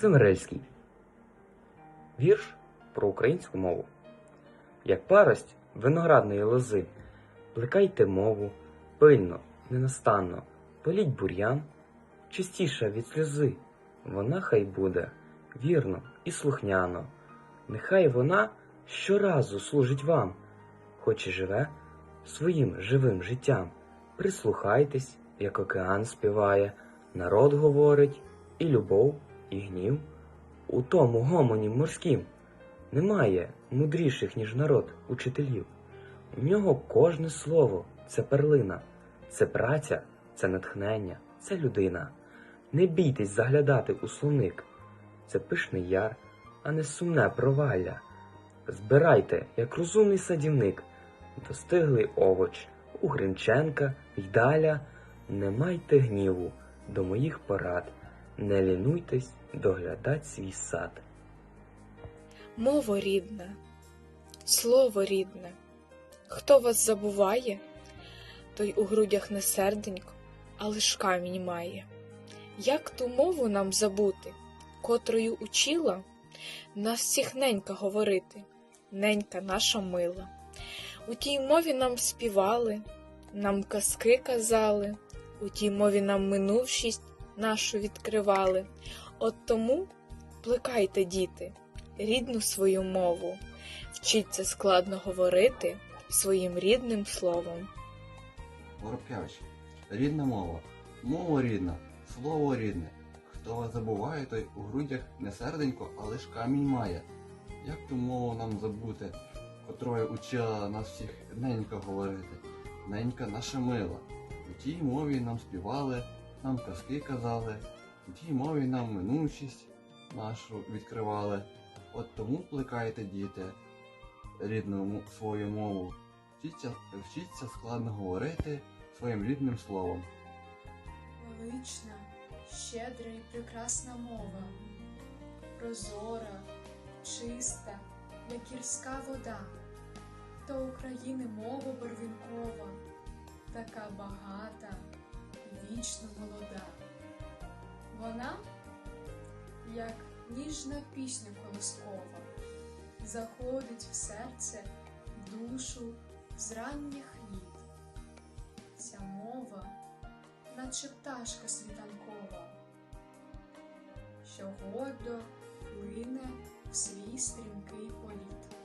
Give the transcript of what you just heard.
Цимрельський. Вірш про українську мову. Як парость виноградної лози, плекайте мову пильно, ненастанно, політь бур'ян, чистіша від сльози. Вона хай буде вірно і слухняно. Нехай вона щоразу служить вам, хоч і живе своїм живим життям. Прислухайтесь, як океан співає, народ говорить, і любов, і гнів. У тому гомоні морськім немає мудріших, ніж народ, учителів. У нього кожне слово це перлина, це праця, це натхнення, це людина. Не бійтесь заглядати у словник, це пишний яр, а не сумне провалля. Збирайте, як розумний садівник, достиглий овоч у Гринченка й даля. Не майте гніву до моїх порад, не лінуйтесь доглядать свій сад. Мова рідна, слово рідне. Хто вас забуває, той у грудях не серденько, а лиш камінь має. Як ту мову нам забути, котрою учила нас всіх ненька говорити, ненька наша мила. У тій мові нам співали, нам казки казали, у тій мові нам минувшість нашу відкривали. От тому плекайте, діти, рідну свою мову, вчіться складно говорити своїм рідним словом. Воробкевич, рідна мова, мова рідна, слово рідне. Хто вас забуває, той у грудях не серденько, а лиш камінь має. Як ту мову нам забути, котрою учила нас всіх ненька говорити? Ненька наша мила. У тій мові нам співали, нам казки казали, у тій мові нам минучість нашу відкривали. От тому плекайте, діти, рідну свою мову. Вчіться, вчіться складно говорити своїм рідним словом. Велична, щедра і прекрасна мова, прозора, чиста, як гірська вода, то України мова барвінкова, така багата вічно молода. Вона, як ніжна пісня колискова, заходить в серце, в душу з ранніх літ. Ця мова наче пташка світанкова, що гордо плине в свій стрімкий політ.